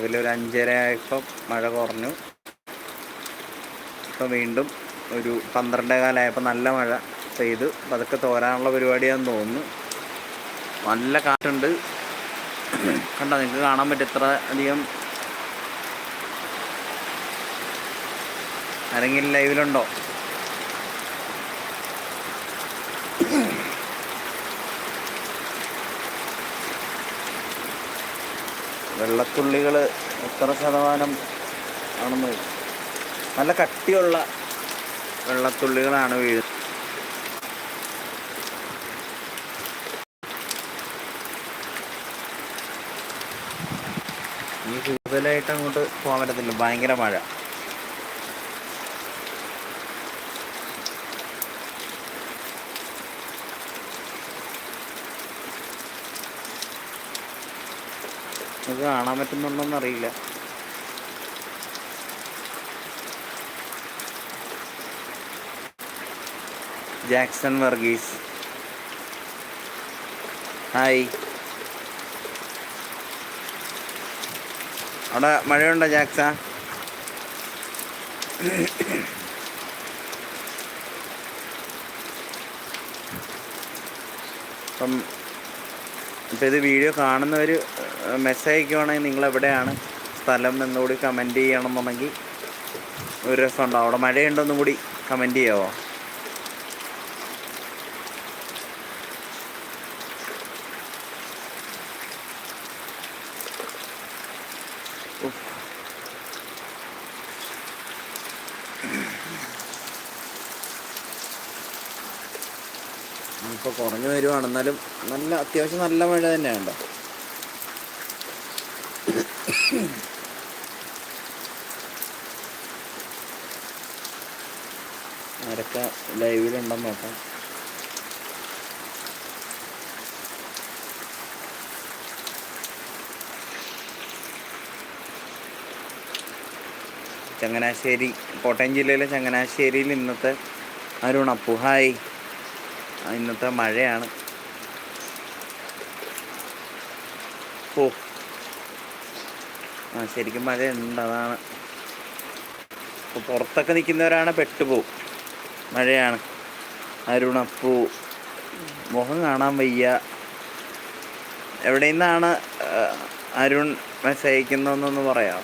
രാവിലെ ഒരു അഞ്ചര ആയപ്പോൾ മഴ കുറഞ്ഞു. ഇപ്പോൾ വീണ്ടും ഒരു പന്ത്രണ്ടേ കാലമായപ്പോൾ നല്ല മഴ പെയ്തു. അതൊക്കെ തോരാനുള്ള പരിപാടിയാണെന്ന് തോന്നുന്നു. നല്ല കാറ്റുണ്ട്. കണ്ടോ നിങ്ങൾക്ക് കാണാൻ പറ്റും ഇത്ര അധികം ആരെങ്കിലും ലൈവിലുണ്ടോ? വെള്ളത്തുള്ളികൾ എത്ര ശതമാനം ആണെന്ന് നല്ല കട്ടിയുള്ള വെള്ളത്തുള്ളികളാണ് വീഴുന്നത് ഇനി കൂടുതലായിട്ട് അങ്ങോട്ട് പോകാൻ പറ്റത്തില്ല. ഭയങ്കര മഴ. നിങ്ങൾക്ക് കാണാൻ പറ്റുന്നുണ്ടോന്ന് അറിയില്ല. ജാക്സൺ വർഗീസ്. ഹായ്. അവിടെ മഴയുണ്ടോ ജാക്സ? അപ്പം ഇപ്പം ഇത് വീഡിയോ കാണുന്നവർ മെസ്സേജ് അയക്കുവാണെങ്കിൽ നിങ്ങൾ എവിടെയാണ് സ്ഥലം എന്നുകൂടി കമന്റ് ചെയ്യണമെന്നുണ്ടെങ്കിൽ ഒരു രസമുണ്ടോ അവിടെ മഴയുണ്ടോന്നും കൂടി കമന്റ് ചെയ്യാവോ. ഇപ്പോൾ കുറഞ്ഞു വരുവാണ്. എന്നാലും നല്ല അത്യാവശ്യം നല്ല മഴ തന്നെയാണ് ആരൊക്കെ ലൈവിലുണ്ടെന്ന് നോക്കാം. ചങ്ങനാശ്ശേരി കോട്ടയം ജില്ലയിലെ ചങ്ങനാശ്ശേരിയിൽ ഇന്നത്തെ അരുണപ്പു. ഹായ് ഇന്നത്തെ മഴയാണ്. ഓ. ആ ശരിക്കും ഉണ്ട് അതാണ്. ഇപ്പോൾ പുറത്തൊക്കെ നിൽക്കുന്നവരാണ് പെട്ടുപോകും മഴയാണ്. അരുണപ്പൂ. മുഖം കാണാൻ വയ്യ. എവിടെ നിന്നാണ് അരുൺ മെസ്സേജ് അയക്കുന്നതെന്നൊന്ന് പറയാം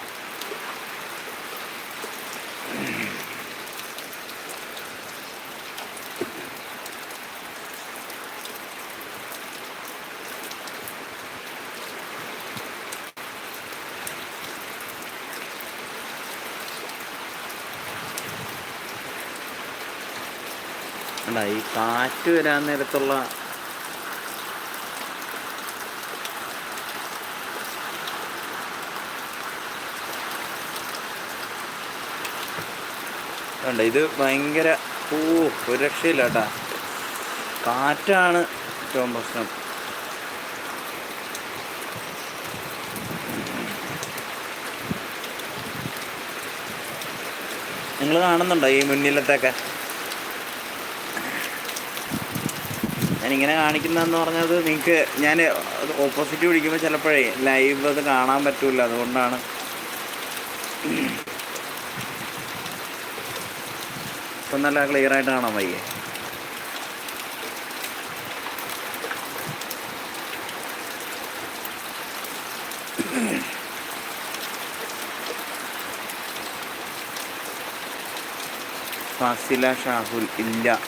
അല്ല ഈ കാറ്റ് വരാൻ നേരത്തുള്ള കണ്ട ഇത് ഭയങ്കര ഓ ഒരു രക്ഷയില്ല കേട്ടാ. കാറ്റാണ് ഏറ്റവും പ്രശ്നം. നിങ്ങൾ കാണുന്നുണ്ടോ ഈ മുന്നിലത്തൊക്കെ? ഞാനിങ്ങനെ കാണിക്കുന്നതെന്ന് പറഞ്ഞത് നിങ്ങൾക്ക് ഞാൻ ഓപ്പോസിറ്റ് പിടിക്കുമ്പോൾ ചിലപ്പോഴേ ലൈവ് അത് കാണാൻ പറ്റില്ല അതുകൊണ്ടാണ്. ഇപ്പം നല്ല ക്ലിയറായിട്ട് കാണാൻ വയ്യേ. ഫാസില ഷാഹുൽ ഇല്ല.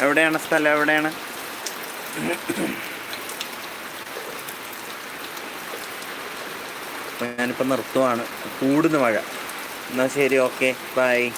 എവിടെയാണ് സ്ഥലം? എവിടെയാണ്? ഞാനിപ്പോൾ നിർത്തുവാണ്. കൂടുന്ന മഴ. എന്നാൽ ശരി ഓക്കെ. ബൈ.